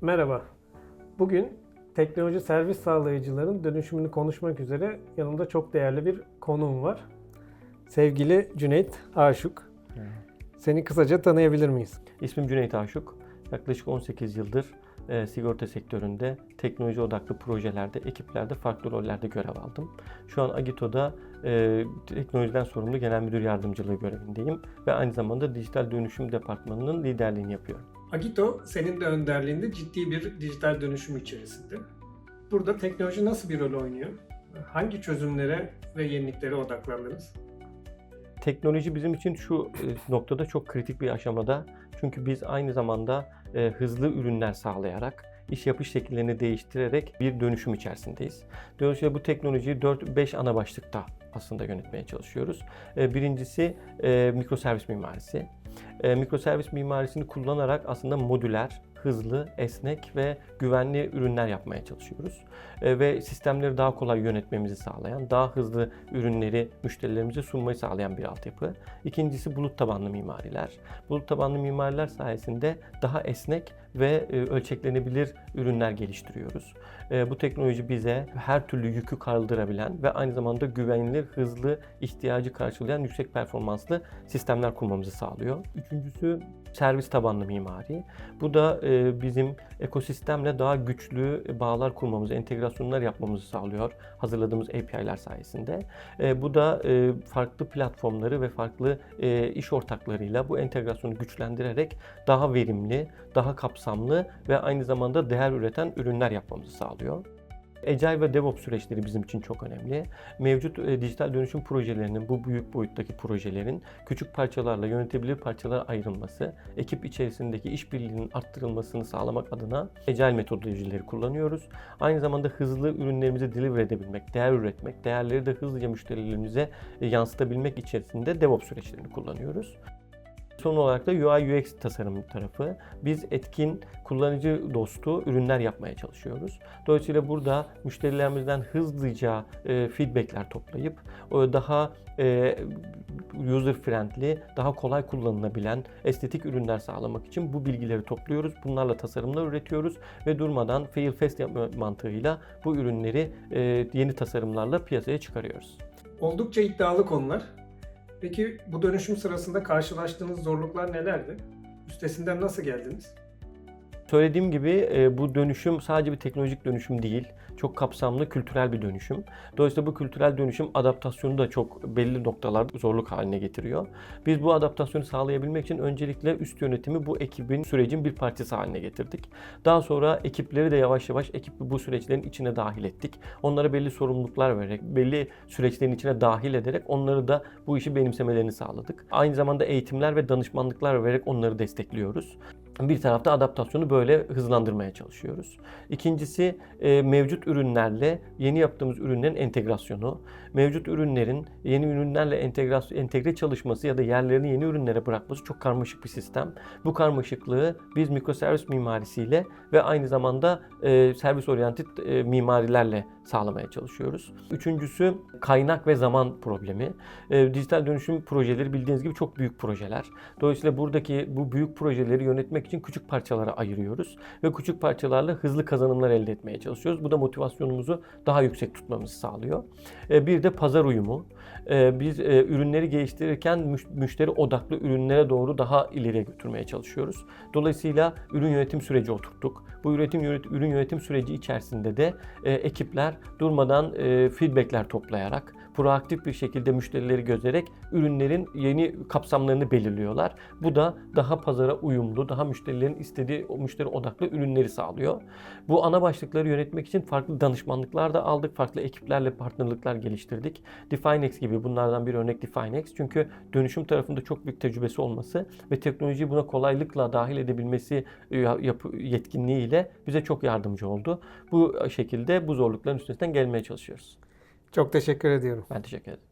Merhaba. Bugün teknoloji servis sağlayıcıların dönüşümünü konuşmak üzere yanımda çok değerli bir konuğum var. Sevgili Cüneyt Aşık. Seni kısaca tanıyabilir miyiz? İsmim Cüneyt Aşık. Yaklaşık 18 yıldır e, sigorta sektöründe teknoloji odaklı projelerde, ekiplerde farklı rollerde görev aldım. Şu an Agito'da e, teknolojiden sorumlu genel müdür yardımcılığı görevindeyim ve aynı zamanda dijital dönüşüm departmanının liderliğini yapıyorum. Agito senin de önderliğinde ciddi bir dijital dönüşüm içerisinde. Burada teknoloji nasıl bir rol oynuyor? Hangi çözümlere ve yeniliklere odaklandınız? Teknoloji bizim için şu e, noktada çok kritik bir aşamada. Çünkü biz aynı zamanda e, hızlı ürünler sağlayarak, iş yapış şekillerini değiştirerek bir dönüşüm içerisindeyiz. Dolayısıyla bu teknolojiyi 4-5 ana başlıkta aslında yönetmeye çalışıyoruz. E, Birincisi mikroservis mimarisi. E, Mikroservis mimarisini kullanarak aslında modüler, hızlı, esnek ve güvenli ürünler yapmaya çalışıyoruz. E, Ve sistemleri daha kolay yönetmemizi sağlayan, daha hızlı ürünleri müşterilerimize sunmayı sağlayan bir altyapı. İkincisi bulut tabanlı mimariler. Bulut tabanlı mimariler sayesinde daha esnek ve e, ölçeklenebilir ürünler geliştiriyoruz. E, Bu teknoloji bize her türlü yükü kaldırabilen ve aynı zamanda güvenilir, hızlı, ihtiyacı karşılayan yüksek performanslı sistemler kurmamızı sağlıyor. Üçüncüsü servis tabanlı mimari. Bu da bizim ekosistemle daha güçlü bağlar kurmamızı, entegrasyonlar yapmamızı sağlıyor hazırladığımız API'ler sayesinde. E, Bu da e, farklı platformları ve farklı e, iş ortaklarıyla bu entegrasyonu güçlendirerek daha verimli, daha kapsamlı ve aynı zamanda değer üreten ürünler yapmamızı sağlıyor. Agile ve DevOps süreçleri bizim için çok önemli. Mevcut e, dijital dönüşüm projelerinin, bu büyük boyuttaki projelerin küçük parçalarla yönetebilir parçalara ayrılması, ekip içerisindeki işbirliğinin arttırılmasını sağlamak adına Agile metodolojileri kullanıyoruz. Aynı zamanda hızlı ürünlerimizi deliver edebilmek, değer üretmek, değerleri de hızlıca müşterilerimize e, yansıtabilmek içerisinde DevOps süreçlerini kullanıyoruz. Son olarak da UI UX tasarım tarafı. Biz etkin, kullanıcı dostu ürünler yapmaya çalışıyoruz. Dolayısıyla burada müşterilerimizden hızlıca e, feedbackler toplayıp o daha e, user friendly, daha kolay kullanılabilen estetik ürünler sağlamak için bu bilgileri topluyoruz. Bunlarla tasarımlar üretiyoruz ve durmadan fail fast mantığıyla bu ürünleri e, yeni tasarımlarla piyasaya çıkarıyoruz. Oldukça iddialı konular. Peki bu dönüşüm sırasında karşılaştığınız zorluklar nelerdi? Üstesinden nasıl geldiniz? Söylediğim gibi e, bu dönüşüm sadece bir teknolojik dönüşüm değil. Çok kapsamlı kültürel bir dönüşüm. Dolayısıyla bu kültürel dönüşüm adaptasyonu da çok belli noktalarda zorluk haline getiriyor. Biz bu adaptasyonu sağlayabilmek için öncelikle üst yönetimi bu ekibin sürecin bir parçası haline getirdik. Daha sonra ekipleri de yavaş yavaş ekip bu süreçlerin içine dahil ettik. Onlara belli sorumluluklar vererek, belli süreçlerin içine dahil ederek onları da bu işi benimsemelerini sağladık. Aynı zamanda eğitimler ve danışmanlıklar vererek onları destekliyoruz. Bir tarafta adaptasyonu böyle hızlandırmaya çalışıyoruz. İkincisi e, mevcut ürünlerle yeni yaptığımız ürünlerin entegrasyonu. Mevcut ürünlerin yeni ürünlerle entegrasyon, entegre çalışması ya da yerlerini yeni ürünlere bırakması çok karmaşık bir sistem. Bu karmaşıklığı biz mikroservis mimarisiyle ve aynı zamanda e, servis oryanted e, mimarilerle sağlamaya çalışıyoruz. Üçüncüsü kaynak ve zaman problemi. E, dijital dönüşüm projeleri bildiğiniz gibi çok büyük projeler. Dolayısıyla buradaki bu büyük projeleri yönetmek için küçük parçalara ayırıyoruz ve küçük parçalarla hızlı kazanımlar elde etmeye çalışıyoruz. Bu da motivasyonumuzu daha yüksek tutmamızı sağlıyor. E, bir de pazar uyumu. E, biz e, ürünleri geliştirirken müş- müşteri odaklı ürünlere doğru daha ileriye götürmeye çalışıyoruz. Dolayısıyla ürün yönetim süreci oturttuk. Bu üretim ürün yönetim süreci içerisinde de ekipler durmadan feedbackler toplayarak proaktif bir şekilde müşterileri gözerek ürünlerin yeni kapsamlarını belirliyorlar. Bu da daha pazara uyumlu, daha müşterilerin istediği müşteri odaklı ürünleri sağlıyor. Bu ana başlıkları yönetmek için farklı danışmanlıklar da aldık. Farklı ekiplerle partnerlikler geliştirdik. Definex gibi bunlardan bir örnek Definex. Çünkü dönüşüm tarafında çok büyük tecrübesi olması ve teknolojiyi buna kolaylıkla dahil edebilmesi e, yetkinliğiyle bize çok yardımcı oldu. Bu şekilde bu zorlukların üstesinden gelmeye çalışıyoruz. Çok teşekkür ediyorum. Ben teşekkür ederim.